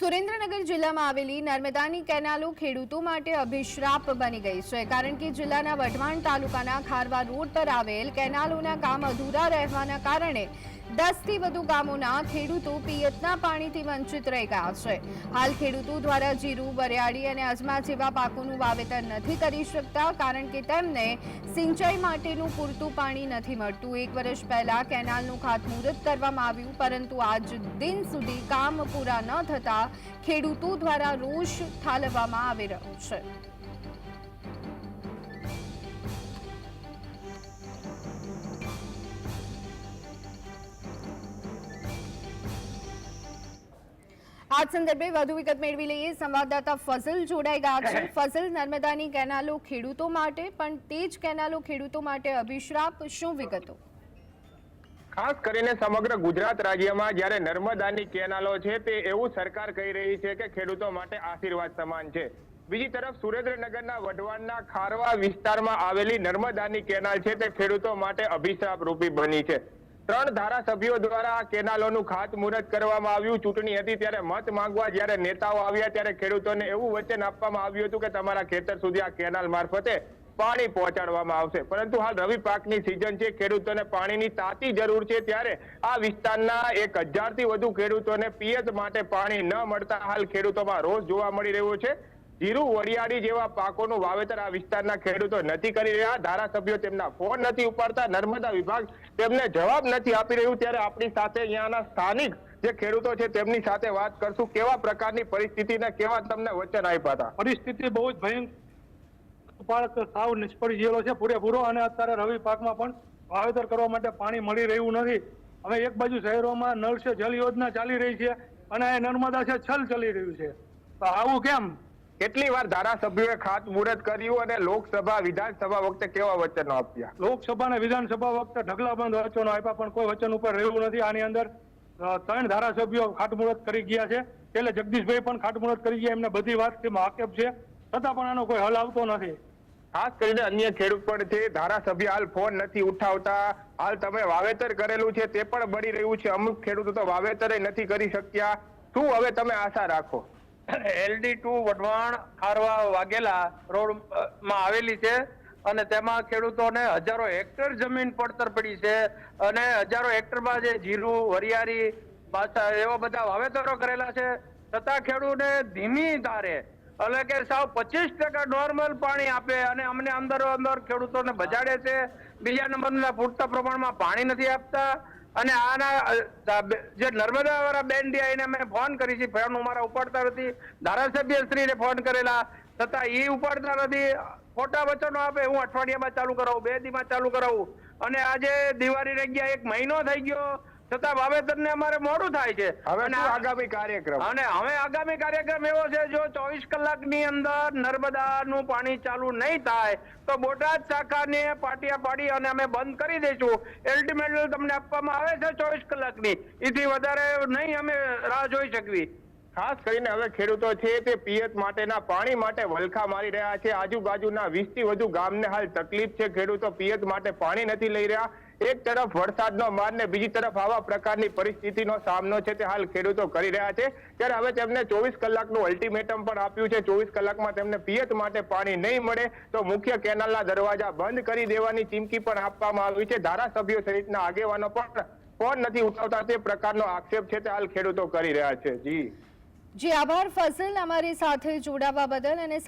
સુરેન્દ્રનગર જિલ્લામાં આવેલી નર્મદાની કેનાલો ખેડૂતો માટે અભિશ્રાપ બની ગઈ છે, કારણ કે જિલ્લાના વઢવાણ તાલુકાના ખારવા રોડ પર આવેલ કેનાલોના કામ અધૂરા રહેવાના કારણે દસથી વધુ ગામોના ખેડૂતો પિયતના પાણીથી વંચિત રહી ગયા છે. હાલ ખેડૂતો દ્વારા જીરું, વરિયાળી અને અજમા જેવા પાકોનું વાવેતર નથી કરી શકતા કારણ કે તેમને સિંચાઈ માટેનું પૂરતું પાણી નથી મળતું. એક વર્ષ પહેલા કેનાલનું ખાતમુહૂર્ત કરવામાં આવ્યું, પરંતુ આજ દિન સુધી કામ પૂરા ન થતા ખેડૂતો દ્વારા રોષ ઠાલવવામાં આવી રહ્યો છે. આ સંદર્ભે વધુ વિગત મેળવી લઈએ. સંવાદદાતા ફઝલ જોડાઈ ગયા છે. ફઝલ, નર્મદાની કેનાલો ખેડૂતો માટે, પણ તે જ કેનાલો ખેડૂતો માટે અભિશ્રાપ. શું વિગતો? ખાસ કરીને સમગ્ર ગુજરાત રાજ્યમાં જ્યારે નર્મદાની કેનાલો છે, તે એવું સરકાર કહી રહી છે કે ખેડૂતો માટે આશીર્વાદ સમાન છે. બીજી તરફ સુરેન્દ્રનગરના વઢવાણના ખારવા વિસ્તારમાં આવેલી નર્મદાની કેનાલ છે, તે ખેડૂતો માટે અભિશાપ રૂપી બની છે. ત્રણ ધારાસભ્યો દ્વારા કેનાલોનું ખાતમુહૂર્ત કરવામાં આવ્યું. ચૂંટણી હતી ત્યારે મત માંગવા જ્યારે નેતાઓ આવ્યા ત્યારે ખેડૂતોને એવું વચન આપવામાં આવ્યું હતું કે તમારા ખેતર સુધી આ કેનાલ મારફતે પાણી પહોંચાડવામાં આવશે. પરંતુ હાલ રવિ પાકની સિઝન છે, ખેડૂતોને પાણીની તાતી જરૂર છે ત્યારે આ વિસ્તારના એક હજારથી વધુ ખેડૂતોને પિયત માટે પાણી ન મળતા હાલ ખેડૂતોમાં રોષ જોવા મળી રહ્યો છે. જીરું વરિયાળી જેવા પાકોનું વાવેતર આ વિસ્તારના ખેડૂતો નથી કરી રહ્યા. ધારાસભ્યો તેમના ફોન નથી ઉપાડતા. નર્મદા વિભાગ તેમને જવાબ નથી આપી રહ્યું. ત્યારે આપણી સાથે અહીંયાના સ્થાનિક જે ખેડૂતો છે તેમની સાથે વાત કરશું. કેવા પ્રકારની પરિસ્થિતિ ને કેવા તમને વચન આપ્યા હતા? પરિસ્થિતિ બહુ જ ભયંકર. સાવ નિષ્ફળ ગયેલો છે પૂરેપૂરો અને અત્યારે રવિ પાકમાં પણ વાવેતર કરવા માટે પાણી મળી રહ્યું નથી. હવે એક બાજુ શહેરોમાં નળ છે, જલ યોજના ચાલી રહી છે અને નર્મદા છે, છલ ચાલી રહ્યું છે. તો આવું કેમ? કેટલી વાર ધારાસભ્યોએ ખાતમુહૂર્ત કર્યું અને લોકસભા વિધાનસભા વખતે કેવા વચનો આપ્યા? લોકસભા અને વિધાનસભા વખતે ઢગલાબંધ વચનો આપ્યા પણ કોઈ વચન ઉપર રહ્યું નથી. આની અંદર ત્રણ ધારાસભ્યો ખાતમુહૂર્ત કરી ગયા છે. એટલે જગદીશભાઈ પણ ખાતમુહૂર્ત કરી ગયા. એમને બધી વાત વાકેફ છે. છતાં પણ આનો કોઈ હલ આવતો નથી. ખાસ કરીને અન્ય ખેડૂત પણ છે ધારાસભ્ય હાલ ફોન નથી ઉઠાવતા. હાલ તમે વાવેતર કરેલું છે તે પણ બળી રહ્યું છે. અમુક ખેડૂતો તો વાવેતર નથી કરી શક્યા. શું હવે તમે આશા રાખો? એલડી ટુ વઢવાણ ખારવા વાઘેલા રોડમાં આવેલી છે. અને તેમાં ખેડૂતોને હજારો હેક્ટર જમીન પડતર પડી છે. અને હજારો હેક્ટરમાં જે જીરું, વરિયાળી પાછા એવા બધા વાવેતરો કરેલા છે. છતાં ખેડૂતને ધીમી ધારે, એટલે કે સાવ પચીસ ટકા નોર્મલ પાણી આપે અને અમને અંદર અંદર ખેડૂતોને બજાડે છે. બીજા નંબરના પૂરતા પ્રમાણમાં પાણી નથી આપતા. અને આના જે નર્મદા વાળા બેન એને અમે ફોન કરી છે, ફોન અમારા ઉપાડતા નથી. ધારાસભ્ય શ્રીને ફોન કરેલા, છતાં એ ઉપાડતા નથી. ખોટા વચનો આપે, હું અઠવાડિયામાં ચાલુ કરાવું, બે દીમાં ચાલુ કરાવું. અને આજે દિવાળી ગયા, એક મહિનો થઈ ગયો છતાં વાવેતરને અમારે મોડું થાય છે. હવે આગામી કાર્યક્રમ? અને હવે આગામી કાર્યક્રમ એવો છે જો ચોવીસ કલાકની અંદર નર્મદાનું પાણી ચાલુ નહીં થાય તો બોટાદ શાખાને પાટિયા પાડી અને અમે બંધ કરી દઈશું. અલ્ટિમેટલી તમને આપવામાં આવે છે ચોવીસ કલાકની. એથી વધારે નહીં અમે રાહ જોઈ શકવી. ખાસ કરીને હવે ખેડૂતો છે તે પિયત માટેના પાણી માટે વલખા મારી રહ્યા છે. આજુબાજુના વીસથી વધુ ગામને હાલ તકલીફ છે. ખેડૂતો પિયત માટે પાણી નથી લઈ રહ્યા. એક તરફ વરસાદનો માર ને બીજી તરફ આવા પ્રકારની પરિસ્થિતિનો સામનો છે તે હાલ ખેડૂતો કરી રહ્યા છે. ત્યારે હવે તેમને ચોવીસ કલાકનું અલ્ટિમેટમ પણ આપ્યું છે. ચોવીસ કલાકમાં તેમને પિયત માટે પાણી નહીં મળે તો મુખ્ય કેનાલના દરવાજા બંધ કરી દેવાની ચીમકી પણ આપવામાં આવી છે. ધારાસભ્યો સહિતના આગેવાનો પણ ફોન નથી ઉઠાવતા તે પ્રકારનો આક્ષેપ છે તે હાલ ખેડૂતો કરી રહ્યા છે. જી. જી, આભાર ફસલ અમારી સાથે જોડાવા બદલ અને